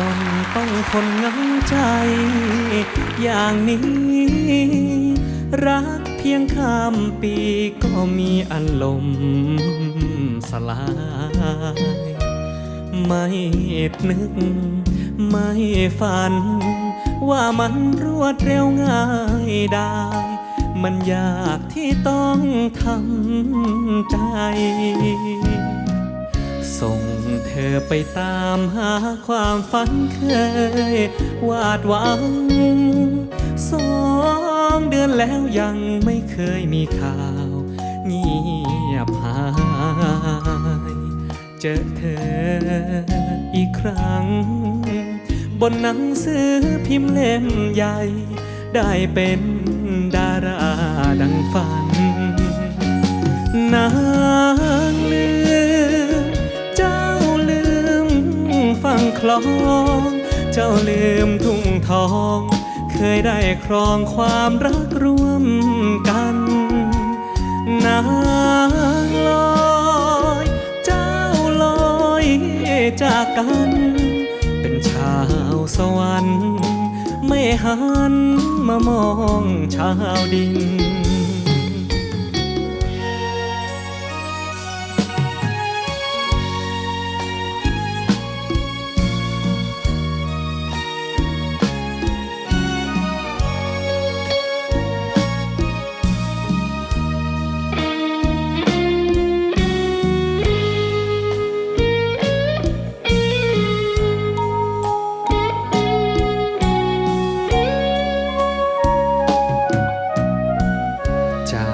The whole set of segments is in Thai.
จนต้องทนเหงใจ อย่างนี้ รักเพียงข้ามปีก็มีอารมณ์สลาย ไม่นึก ไม่ฝัน ว่ามันรวดเร็วง่ายได้ มันยากที่ต้องทำใจ ส่งเธอไปตามหาความฝันเคยวาดหวัง สองเดือนแล้วยังไม่เคยมีข่าว เงียบหาย เจอเธออีกครั้ง บนหนังสือพิมพ์เล่มใหญ่ได้เป็น คลอง เจ้าลืมทุ่งทอง เคยได้ครองความรักร่วมกันนางลอย เจ้าลอยจากกัน เป็นชาวสวรรค์ ไม่หันมามองชาวดิน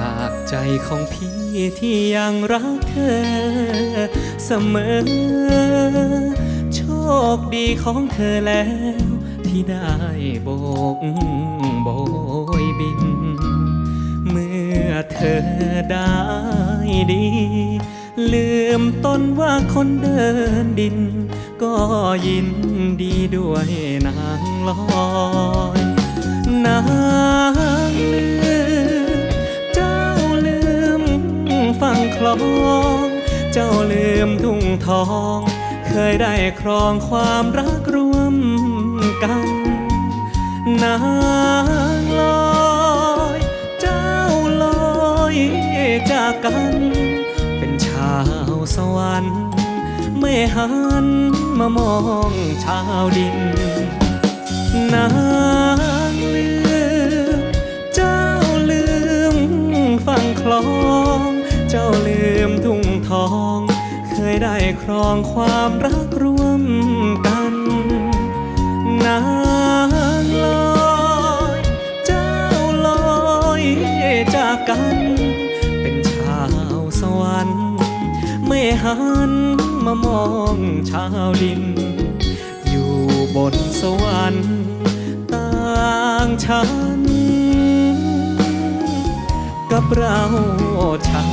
จากใจของพี่ที่ยังรักเธอ เสมอ โชคดีของเธอแล้ว ที่ได้โบกโบยบิน เมื่อเธอได้ดี ลืมต้นว่าคนเดินดิน ก็ยินดีด้วยนางลอย นางลืม ลอง เจ้าลืมทุ่งทอง เคยได้ครองความรักร่วมกัน นางลอย เจ้าลอยจากกัน เป็นชาวสวรรค์ ไม่หันมามองชาวดิน นางลืม เจ้าลืมฟังคลอง เจ้าลืมทุ่งทอง เคยได้ครองความรักร่วมกันนางลอยเจ้าลอยจากกัน เป็นชาวสวรรค์ไม่หันมามองชาวดิน อยู่บนสวรรค์ต่างชั้นกับเราชา